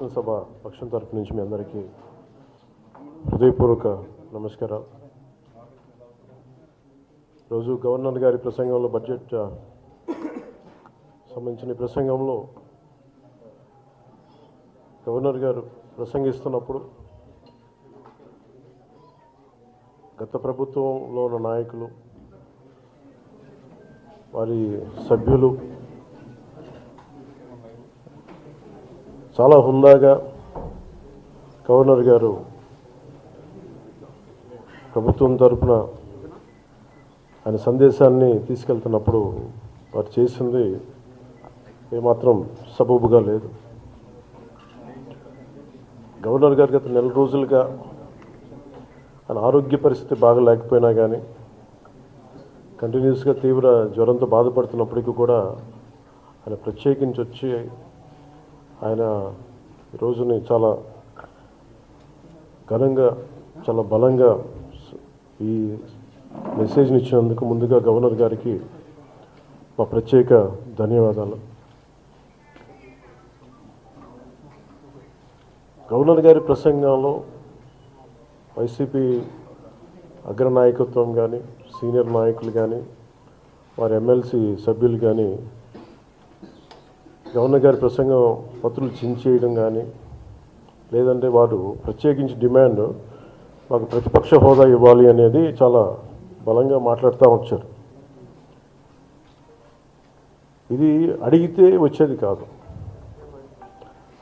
సభ పక్షం తరఫు నుంచి మీ అందరికీ హృదయపూర్వక నమస్కారాలు. రోజు గవర్నర్ గారి ప్రసంగంలో బడ్జెట్ సంబంధించిన ప్రసంగంలో గవర్నర్ గారు ప్రసంగిస్తున్నప్పుడు గత ప్రభుత్వంలో ఉన్న నాయకులు వారి సభ్యులు చాలా హుందాగా గవర్నర్ గారు ప్రభుత్వం తరఫున ఆయన సందేశాన్ని తీసుకెళ్తున్నప్పుడు వారు చేసింది ఏమాత్రం సబబుగా లేదు. గవర్నర్ గారు గత నెల రోజులుగా ఆయన ఆరోగ్య పరిస్థితి బాగా లేకపోయినా కానీ కంటిన్యూస్గా తీవ్ర జ్వరంతో బాధపడుతున్నప్పటికీ కూడా ఆయన ప్రత్యేకించి వచ్చి ఆయన ఈ రోజుని చాలా ఘనంగా చాలా బలంగా ఈ మెసేజ్ని ఇచ్చినందుకు ముందుగా గవర్నర్ గారికి మా ప్రత్యేక ధన్యవాదాలు. గవర్నర్ గారి ప్రసంగంలో వైసీపీ అగ్రనాయకత్వం కానీ సీనియర్ నాయకులు కానీ వారి ఎమ్మెల్సీ సభ్యులు కానీ గవర్నర్ గారి ప్రసంగం పత్రులు చించేయడం కానీ లేదంటే వారు ప్రత్యేకించి డిమాండ్ మాకు ప్రతిపక్ష హోదా ఇవ్వాలి అనేది చాలా బలంగా మాట్లాడుతూ వచ్చారు. ఇది అడిగితే వచ్చేది కాదు.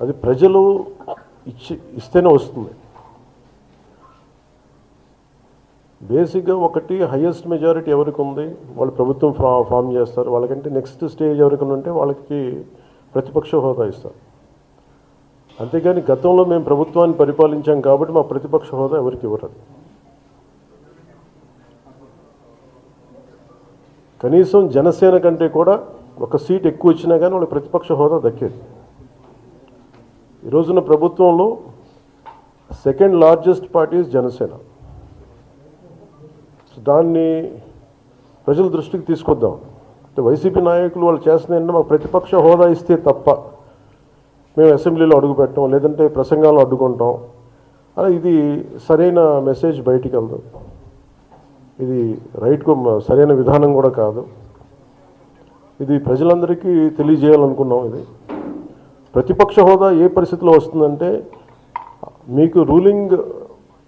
అది ప్రజలు ఇచ్చి ఇస్తేనే వస్తుంది. బేసిక్గా ఒకటి హయ్యెస్ట్ మెజారిటీ ఎవరికి ఉంది? వాళ్ళు ప్రభుత్వం ఫా ఫామ్ చేస్తారు. వాళ్ళకంటే నెక్స్ట్ స్టేజ్ ఎవరికి ఉంటే వాళ్ళకి ప్రతిపక్ష హోదా ఇస్తారు అంతేగాని గతంలో మేము ప్రభుత్వాన్ని పరిపాలించాం కాబట్టి మా ప్రతిపక్ష హోదా ఎవరికి ఇవ్వరు. కనీసం జనసేన కంటే కూడా ఒక సీట్ ఎక్కువ ఇచ్చినా కానీ వాళ్ళకి ప్రతిపక్ష హోదా దక్కేది. ఈ రోజున ప్రభుత్వంలో సెకండ్ లార్జెస్ట్ పార్టీ జనసేన. దాన్ని ప్రజల దృష్టికి తీసుకొద్దాం. అంటే వైసీపీ నాయకులు వాళ్ళు చేస్తుంది ఏంటంటే మాకు ప్రతిపక్ష హోదా ఇస్తే తప్ప మేము అసెంబ్లీలో అడుగు పెట్టాం లేదంటే ప్రసంగాలు అడ్డుకుంటాం. అలా ఇది సరైన మెసేజ్ బయటికి వెళ్దాం ఇది రైట్కు సరైన విధానం కూడా కాదు. ఇది ప్రజలందరికీ తెలియజేయాలనుకున్నాం ఇది. ప్రతిపక్ష హోదా ఏ పరిస్థితిలో వస్తుందంటే మీకు రూలింగ్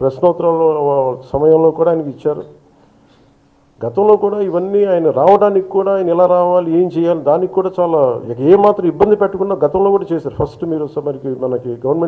ప్రశ్నోత్తరంలో సమయంలో కూడా ఆయనకి ఇచ్చారు. గతంలో కూడా ఇవన్నీ ఆయన రావడానికి కూడా ఆయన ఎలా రావాలి ఏం చేయాలి దానికి కూడా చాలా ఏ ఏమాత్రం ఇబ్బంది పెట్టకుండా గతంలో కూడా చేశారు. ఫస్ట్ మీరు మనకి మనకి గవర్నమెంట్